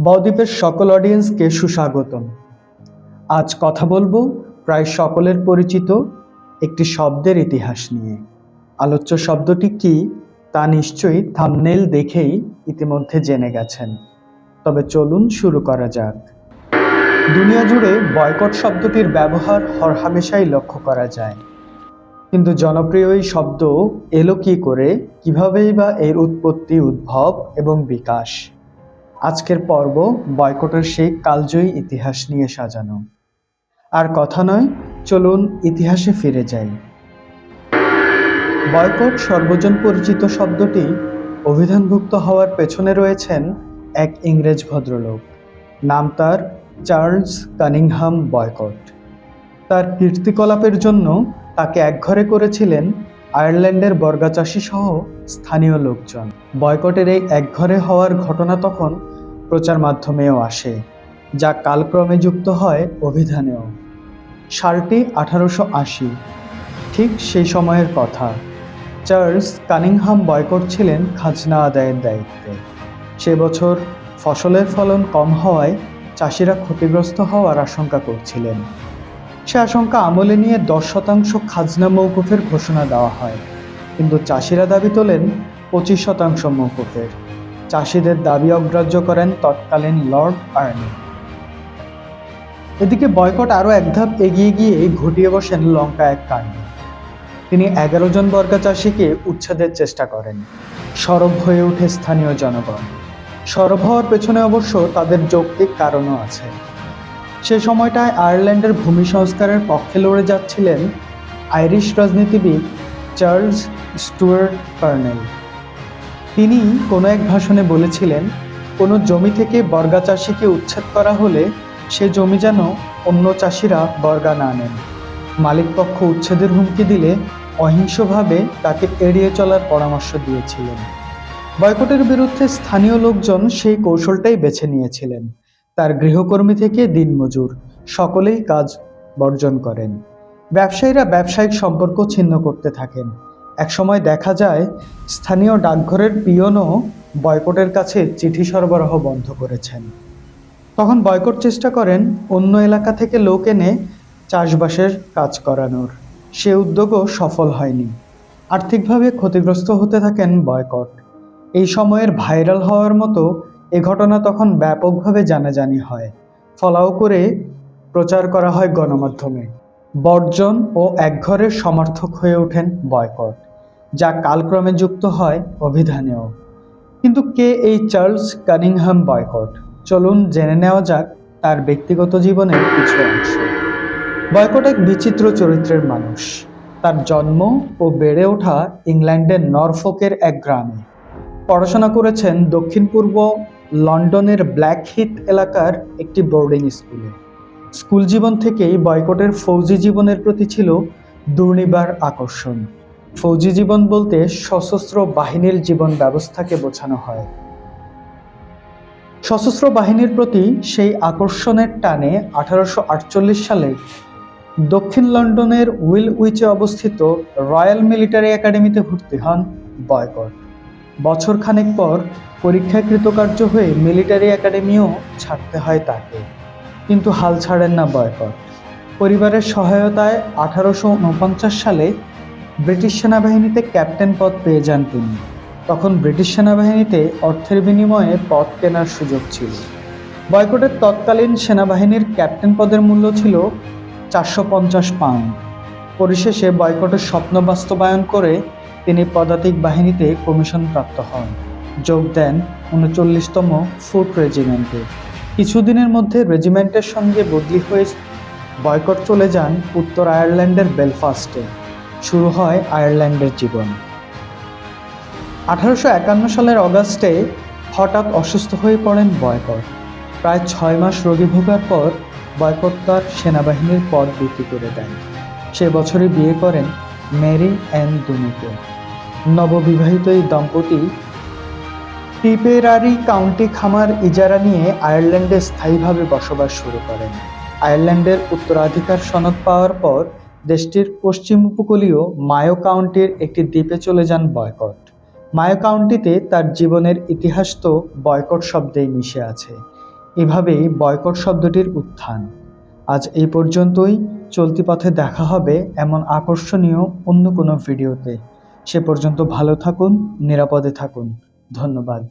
বদ্বীপের সকল অডিয়েন্সকে সুস্বাগতম। আজ কথা বলব প্রায় সকলের পরিচিত একটি শব্দের ইতিহাস নিয়ে। আলোচ্য শব্দটি কি, তা নিশ্চয়ই থামনেল দেখেই ইতিমধ্যে জেনে গেছেন। তবে চলুন শুরু করা যাক। দুনিয়া জুড়ে বয়কট শব্দটির ব্যবহার হরহামেশাই লক্ষ্য করা যায়। কিন্তু জনপ্রিয় এই শব্দ এলো কী করে, কীভাবেই বা এর উৎপত্তি, উদ্ভব এবং বিকাশ? আজকের পর্ব বয়কটের সেই কালজয়ী ইতিহাস নিয়ে সাজানো। আর কথা নয়, চলুন ইতিহাসে ফিরে যাই। বয়কট সর্বজন পরিচিত শব্দটি অভিধানভুক্ত হওয়ার পেছনে রয়েছেন এক ইংরেজ ভদ্রলোক। নাম তার চার্লস কানিংহাম বয়কট। তার কীর্তিকলাপের জন্য তাকে একঘরে করেছিলেন আয়ারল্যান্ডের বর্গাচাষী সহ স্থানীয় লোকজন। বয়কটের এই একঘরে হওয়ার ঘটনা তখন প্রচার মাধ্যমেও আসে, যা কালক্রমে যুক্ত হয় অভিধানেও। সালটি আঠারোশো আশি, ঠিক সেই সময়ের কথা। চার্লস কানিংহাম বয়কট ছিলেন খাজনা আদায়ের দায়িত্বে। সে বছর ফসলের ফলন কম হওয়ায় চাষিরা ক্ষতিগ্রস্ত হওয়ার আশঙ্কা করছিলেন। সে আশঙ্কা আমলে নিয়ে দশ শতাংশ খাজনা মৌকুফের ঘোষণা দেওয়া হয়। কিন্তু চাষিরা দাবি তোলেন পঁচিশ শতাংশ মৌকুফের চাষিদের দাবি অগ্রাহ্য করেন তৎকালীন লর্ড আর্নি। এদিকে বয়কট আরও এক ধাপ এগিয়ে গিয়ে ঘটিয়ে বসেন লঙ্কা এক কাণ্ড। তিনি এগারো জন বর্গা চাষিকে উচ্ছেদের চেষ্টা করেন। সরব হয়ে ওঠে স্থানীয় জনগণ। সরব হওয়ার পেছনে অবশ্য তাদের যৌক্তিক কারণও আছে। সে সময়টায় আয়ারল্যান্ডের ভূমি সংস্কারের পক্ষে লড়ে যাচ্ছিলেন আইরিশ রাজনীতিবিদ চার্লস স্টুয়ার্ট কার্নেল। তিনি কোনো এক ভাষণে বলেছিলেন, কোনো জমি থেকে বর্গা চাষিকে উচ্ছেদ করা হলে সে জমি যেন অন্য চাষিরা বর্গা না নেন। মালিকপক্ষ উচ্ছেদের হুমকি দিলে অহিংসভাবে তাকে এড়িয়ে চলার পরামর্শ দিয়েছিলেন। বয়কটের বিরুদ্ধে স্থানীয় লোকজন সেই কৌশলটাই বেছে নিয়েছিলেন। তার গৃহকর্মী থেকে দিনমজুর, সকলেই কাজ বর্জন করেন। ব্যবসায়ীরা ব্যবসায়িক সম্পর্ক ছিন্ন করতে থাকেন। একসময় দেখা যায়, স্থানীয় ডাকঘরের পিয়নও বয়কটের কাছে চিঠি সরবরাহ বন্ধ করেছেন। তখন বয়কট চেষ্টা করেন অন্য এলাকা থেকে লোক এনে চাষবাসের কাজ করানোর। সে উদ্যোগও সফল হয়নি। আর্থিকভাবে ক্ষতিগ্রস্ত হতে থাকেন বয়কট। এই সময়ের ভাইরাল হওয়ার মতো এ ঘটনা তখন ব্যাপকভাবে জানাজানি হয়। ফলাও করে প্রচার করা হয় গণমাধ্যমে। বর্জন ও একঘরের সমর্থক হয়ে ওঠেন বয়কট, যা কালক্রমে যুক্ত হয় অভিধানেও। কিন্তু কে এই চার্লস কানিংহাম বয়কট? চলুন জেনে নেওয়া যাক তার ব্যক্তিগত জীবনের কিছু অংশ। বয়কট এক বিচিত্র চরিত্রের মানুষ। তার জন্ম ও বেড়ে ওঠা ইংল্যান্ডের নরফোকের এক গ্রামে। পড়াশোনা করেছেন দক্ষিণ পূর্ব লন্ডনের ব্ল্যাকহিথ এলাকার একটি বোর্ডিং স্কুলে। স্কুল জীবন থেকেই বয়কটের ফৌজি জীবনের প্রতি ছিল দুর্নিবার আকর্ষণ। ফৌজি জীবন বলতে সশস্ত্র বাহিনীর জীবন ব্যবস্থাকে বোঝানো হয়। সশস্ত্র বাহিনীর প্রতি সেই আকর্ষণের টানে আঠারোশো আটচল্লিশ সালে দক্ষিণ লন্ডনের উইল উইচে অবস্থিত রয়্যাল মিলিটারি একাডেমিতে ভর্তি হন বয়কট। বছর খানেক পর পরীক্ষায় কৃতকার্য হয়ে মিলিটারি একাডেমিও ছাড়তে হয় তাকে। কিন্তু হাল ছাড়েন না বয়কট। পরিবারের সহায়তায় আঠারোশো উনপঞ্চাশ সালে ব্রিটিশ সেনাবাহিনীতে ক্যাপ্টেন পদ পেয়ে যান তিনি। তখন ব্রিটিশ সেনাবাহিনীতে অর্থের বিনিময়ে পদ কেনার সুযোগ ছিল। বয়কটের তৎকালীন সেনাবাহিনীর ক্যাপ্টেন পদের মূল্য ছিল চারশো পঞ্চাশ পাউন্ড। পরিশেষে বয়কটের স্বপ্ন বাস্তবায়ন করে তিনি পদাতিক বাহিনীতে কমিশন প্রাপ্ত হন। যোগ দেন উনচল্লিশতম ফুট রেজিমেন্টে। কিছুদিনের মধ্যে রেজিমেন্টের সঙ্গে বদলি হয়ে বয়কট চলে যান উত্তর আয়ারল্যান্ডের বেলফাস্টে। শুরু হয় আয়ারল্যান্ডের জীবন। আঠারোশো একান্ন সালের অগাস্টে হঠাৎ অসুস্থ হয়ে পড়েন বয়কট। প্রায় ছয় মাস রোগী ভোগার পর বয়কট তার সেনাবাহিনীর পদ বিক্রি করে দেন। সে বছরে বিয়ে করেন মেরি অ্যান দুনিকে নববিবাহিত এই দম্পতি টিপেরারি কাউন্টি খামার ইজারা নিয়ে আয়ারল্যান্ডে স্থায়ীভাবে বসবাস শুরু করেন। আয়ারল্যান্ডের উত্তরাধিকার সনদ পাওয়ার পর দেশটির পশ্চিম উপকূলীয় মায়ো কাউন্টির একটি দ্বীপে চলে যান বয়কট। মায়ো কাউন্টিতে তার জীবনের ইতিহাস তো বয়কট শব্দেই মিশে আছে। এভাবেই বয়কট শব্দটির উত্থান। আজ এই পর্যন্তই। চলতি পথে দেখা হবে এমন আকর্ষণীয় অন্য কোনো ভিডিওতে। সে পর্যন্ত ভালো থাকুন, নিরাপদে থাকুন। ধন্যবাদ।